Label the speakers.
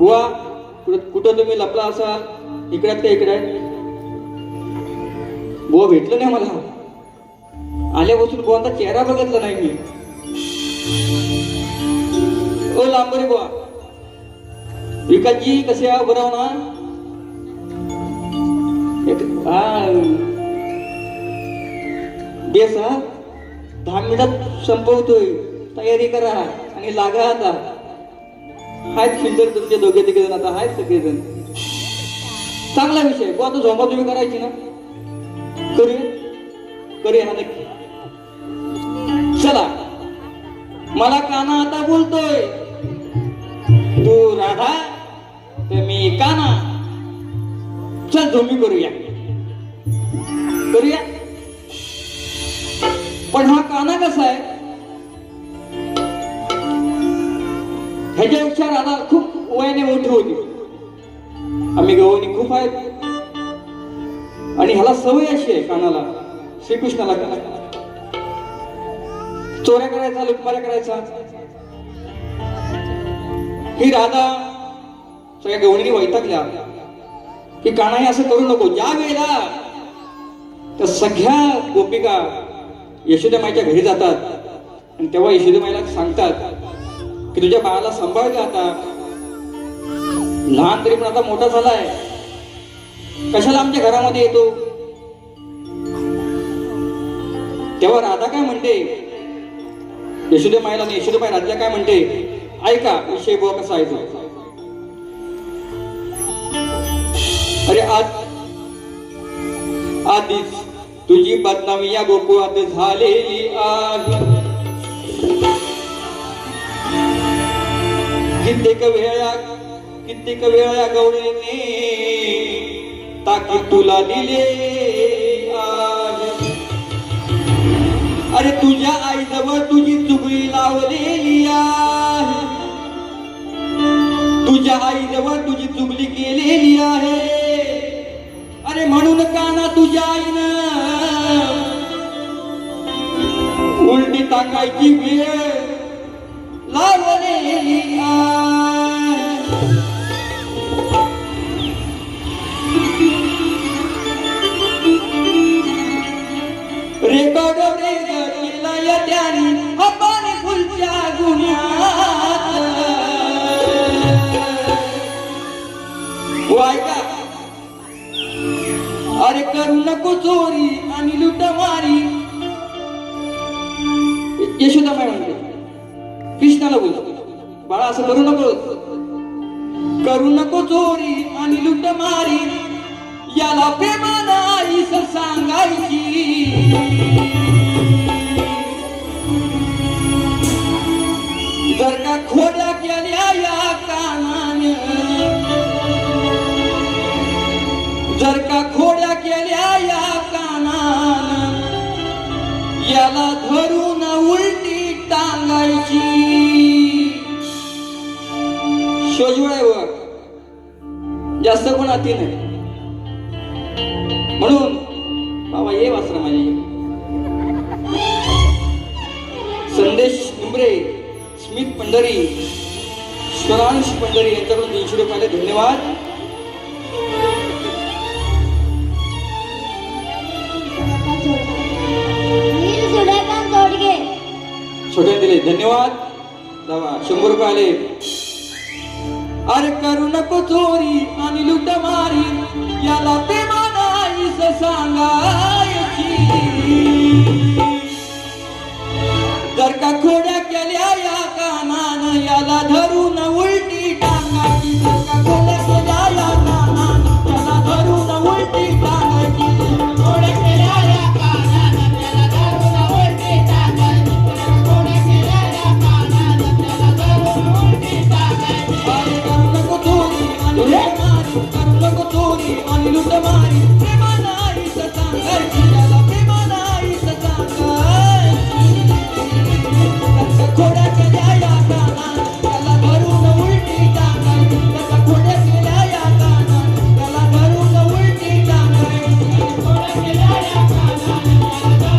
Speaker 1: कुठं तुम्ही लपला असाल? इकड्यात का इकडे? बुवा भेटलं नाही मला. आल्यापासून बुवांचा चेहरा बघितला नाही मी. ओ लांबरी बुवा. विकासजी कसे आहो? बरं ना हा. बेस हा. दहा मिनिटात संपवतोय. तयारी करा आणि लागा आता. आहेत फिल्टर तुमचे दोघे तिघे जण आता आहेत सगळेजण. चांगला विषय बुवा तू झोंबा तुम्ही करायची ना? करूया? करूया हा नक्की. चला. मला काना आता बोलतोय. तू राधा तर मी काना. चल झोंबी करूया. करूया? पण हा काना कसा आहे? ह्याच्यापेक्षा राधा खूप वयाने मोठी होती. आम्ही गवळणी खूप आहेत. आणि ह्याला सवय अशी आहे कानाला श्रीकृष्णाला चोऱ्या करायचा लुटमाऱ्या करायचा. ही राधा सगळ्या गवळणी वैतागल्या. की कानाही असं करू नको. ज्या वेळेला त्या सगळ्या गोपिका यशोदेमाईच्या घरी जातात आणि तेव्हा यशोदेमाईला सांगतात की तुझ्या बाळाला सांभाळलं आता. लहान तरी पण आता मोठा झालाय. कशाला आमच्या घरामध्ये येतो? तेव्हा राधा काय म्हणते? यशोदे मायला आणि यशोदे माय राजा काय म्हणते? ऐका विषय बुवा कसा आहे अरे आज आधीच तुझी बदनामी या गोकुळात झालेली आहे. कित्येक वेळा कित्येक वेळा गौरीने ताकी तुला दिले अरे तुझ्या आईजवळ तुझी चुगली लावलेली आहे. तुझ्या आईजवळ तुझी चुगली केलेली आहे. अरे म्हणून का ना तुझ्या आईनं उलटी टाकायची वेळ लावलेली रेकॉर्ड केला या त्याने आपण फुलच्या गुन्ह्यात अरे करू नको चोरी आणि लुटमारी यशोदाबाई मॅडम कृष्णाला बोलतो बाळा असं करू नको. करू नको चोरी आणि लुट मारी. याला प्रेमानं आईस सांगायची. जर का खोड्या केल्या या कानाने जर का खोड्या केल्या या कानान याला धरून उलटी शोजवळ्यावर जास्त पण अति नाही. म्हणून बाबा ये वासरा माझी संदेश डुंबरे स्मित पंढरी स्वरांश पंढरी यांच्याकडून तीनशे रुपयाले धन्यवाद. छोट्या दिले धन्यवाद. शंभर रुपये आले. अरे करू नको चोरी आणि लुट मारी याला ते मानाईस सांगायची. जर का खोड्या केल्या या कानानं याला धर Thank you.